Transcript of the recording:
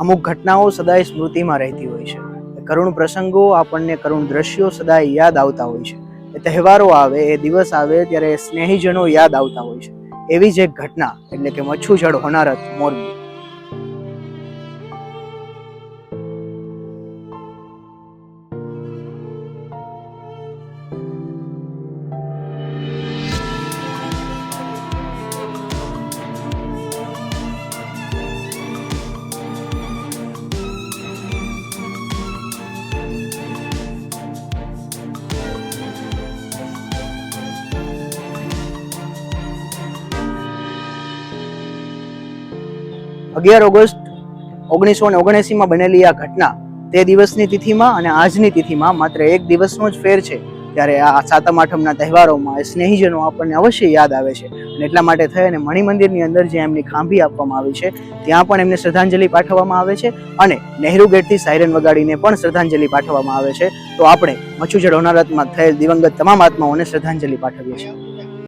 અમુક ઘટનાઓ સદાય સ્મૃતિમાં રહેતી હોય છે. કરુણ પ્રસંગો આપણને કરુણ દ્રશ્યો સદાય યાદ આવતા હોય છે. તહેવારો આવે, એ દિવસ આવે ત્યારે સ્નેહીજનો યાદ આવતા હોય છે. એવી જ એક ઘટના, એટલે કે મચ્છુજળ હોનારત, મોરબી. અગિયાર ઓગસ્ટ ઓગણીસો ને ઓગણએંસીમાં બનેલી આ ઘટના તે દિવસની તિથિમાં અને આજની તિથિમાં માત્ર એક દિવસનો જ ફેર છે. ત્યારે આ સાતમ આઠમના તહેવારોમાં સ્નેહીજનો આપણને અવશ્ય યાદ આવે છે અને એટલા માટે થઈ અને મણિ મંદિરની અંદર જે એમની ખાંભી આપવામાં આવી છે, ત્યાં પણ એમને શ્રદ્ધાંજલિ પાઠવવામાં આવે છે અને નહેરુ ગેટથી સાયરન વગાડીને પણ શ્રદ્ધાંજલિ પાઠવવામાં આવે છે. તો આપણે મચ્છુજળ હોનારતમાં થયેલ દિવંગત તમામ આત્માઓને શ્રદ્ધાંજલિ પાઠવીએ છીએ.